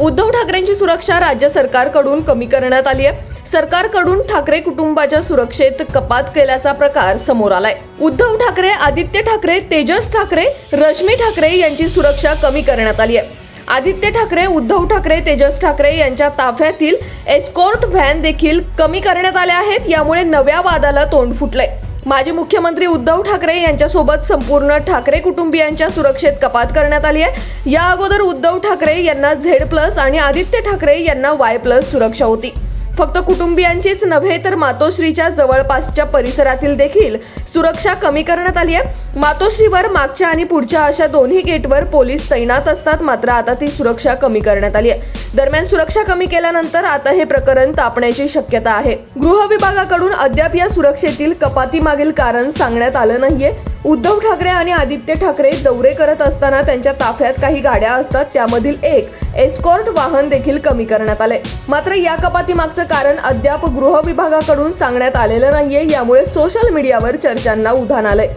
उद्धव ठाकरेंची सुरक्षा राज्य सरकारकडून कमी करण्यात आली आहे. सरकारकडून ठाकरे कुटुंबाच्या सुरक्षेत कपात केल्याचा प्रकार समोर आलाय. उद्धव ठाकरे आदित्य ठाकरे तेजस ठाकरे रश्मी ठाकरे यांची सुरक्षा कमी करण्यात आली आहे. आदित्य ठाकरे उद्धव ठाकरे तेजस ठाकरे यांच्या ताफ्यातील एस्कॉर्ट व्हॅन देखील कमी करण्यात आल्या आहेत. यामुळे नव्या वादाला तोंड फुटलंय. माजी मुख्यमंत्री उद्धव ठाकरे यांच्यासोबत संपूर्ण ठाकरे कुटुंबियांच्या सुरक्षेत कपात करण्यात आली आहे. या अगोदर उद्धव ठाकरे यांना झेड प्लस आणि आदित्य ठाकरे यांना वाय प्लस सुरक्षा होती. फक्त कुटुंबियांचीच नव्हे तर मातोश्रीच्या जवळपासच्या परिसरातील देखील सुरक्षा कमी करण्यात आली आहे. मातोश्रीवर मागच्या आणि पुढच्या अशा दोन्ही गेटवर पोलीस तैनात असतात मात्र आता ती सुरक्षा कमी करण्यात आली आहे. दरम्यान सुरक्षा कमी केल्यानंतर आता हे प्रकरण तापण्याची शक्यता आहे. गृह विभागाकडून अद्याप या सुरक्षेतील कपातीमागील कारण सांगण्यात आलं नाहीये. उद्धव ठाकरे आणि आदित्य ठाकरे दौरे करत असताना त्यांच्या ताफ्यात काही गाड्या असतात. त्यामधील एक एस्कॉर्ट वाहन देखील कमी करण्यात आले मात्र या कपातीमागचं कारण अद्याप गृह विभागाकडून सांगण्यात आलेलं नाहीये. यामुळे सोशल मीडियावर चर्चांना उधाण आलंय.